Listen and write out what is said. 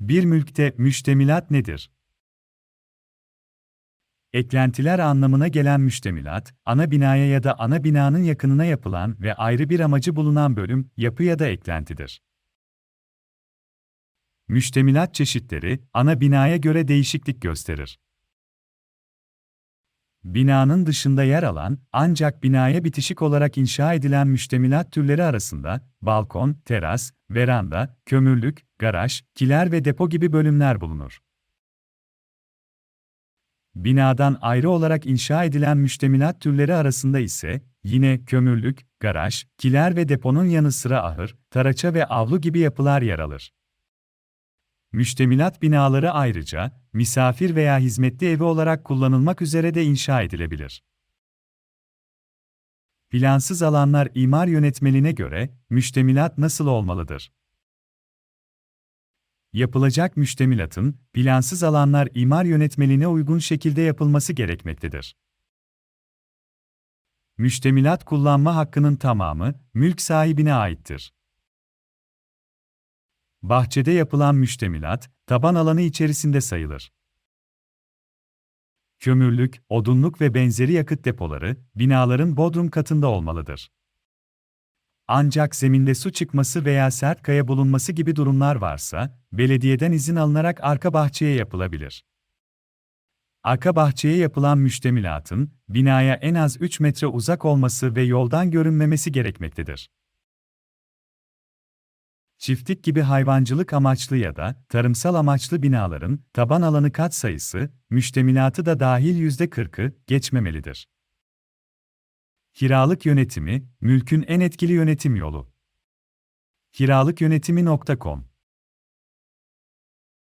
Bir mülkte müştemilat nedir? Eklentiler anlamına gelen müştemilat, ana binaya ya da ana binanın yakınına yapılan ve ayrı bir amacı bulunan bölüm, yapı ya da eklentidir. Müştemilat çeşitleri, ana binaya göre değişiklik gösterir. Binanın dışında yer alan, ancak binaya bitişik olarak inşa edilen müştemilat türleri arasında, balkon, teras, veranda, kömürlük, garaj, kiler ve depo gibi bölümler bulunur. Binadan ayrı olarak inşa edilen müştemilat türleri arasında ise, yine kömürlük, garaj, kiler ve deponun yanı sıra ahır, taraça ve avlu gibi yapılar yer alır. Müştemilat binaları ayrıca, misafir veya hizmetli evi olarak kullanılmak üzere de inşa edilebilir. Plansız alanlar imar yönetmeliğine göre, müştemilat nasıl olmalıdır? Yapılacak müştemilatın, plansız alanlar imar yönetmeliğine uygun şekilde yapılması gerekmektedir. Müştemilat kullanma hakkının tamamı, mülk sahibine aittir. Bahçede yapılan müştemilat, taban alanı içerisinde sayılır. Kömürlük, odunluk ve benzeri yakıt depoları, binaların bodrum katında olmalıdır. Ancak zeminde su çıkması veya sert kaya bulunması gibi durumlar varsa, belediyeden izin alınarak arka bahçeye yapılabilir. Arka bahçeye yapılan müştemilatın, binaya en az 3 metre uzak olması ve yoldan görünmemesi gerekmektedir. Çiftlik gibi hayvancılık amaçlı ya da tarımsal amaçlı binaların taban alanı kat sayısı, müştemilatı da dahil %40'ı geçmemelidir. Kiralık yönetimi, mülkün en etkili yönetim yolu. Kiralıkyönetimi.com